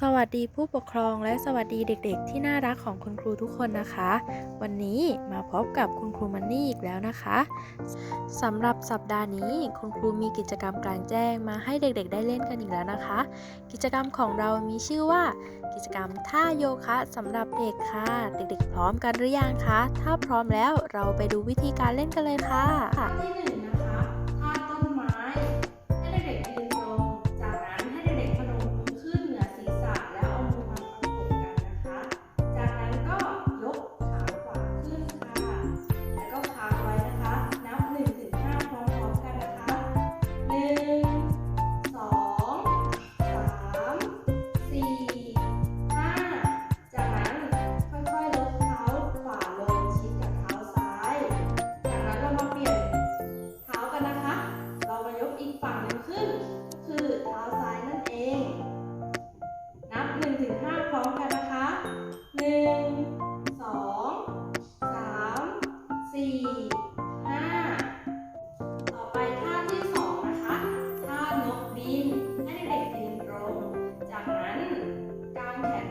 สวัสดีผู้ปกครองและสวัสดีเด็กๆ ที่น่ารักของคุณครูทุกคนนะคะ วันนี้มาพบกับคุณครูมันนี่อีกแล้วนะคะสำหรับสัปดาห์นี้คุณครูมีกิจกรรมกลางแจ้งมาให้เด็กๆ ได้เล่นกันอีกแล้วนะคะ กิจกรรมของเรามีชื่อว่า กิจกรรมท่าโยคะสำหรับเด็กค่ะ เด็กๆ พร้อมกันหรือยังคะ ถ้าพร้อมแล้วเราไปดูวิธีการเล่นกันเลยค่ะที่หนึ่งนะคะ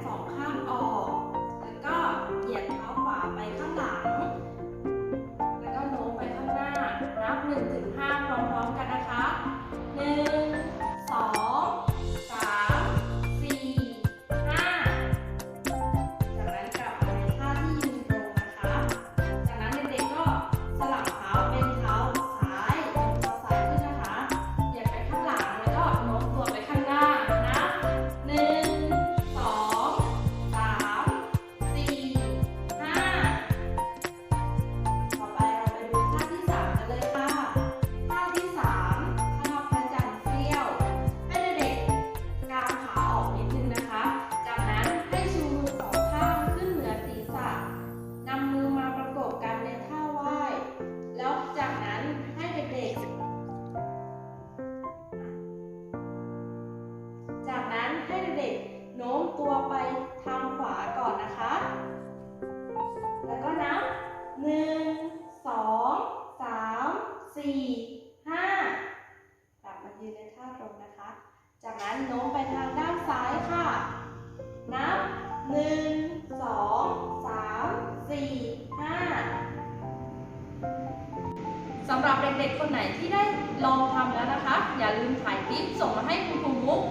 不好看 สองสามสี่ห้ากลับมายืนในท่าตรงนะคะ จากนั้นโน้มไปทางด้านซ้ายค่ะ นับหนึ่งสองสามสี่ห้าสำหรับเด็กๆคนไหนที่ได้ลองทำแล้วนะคะ อย่าลืมถ่ายคลิปส่งมาให้คุณครูมุก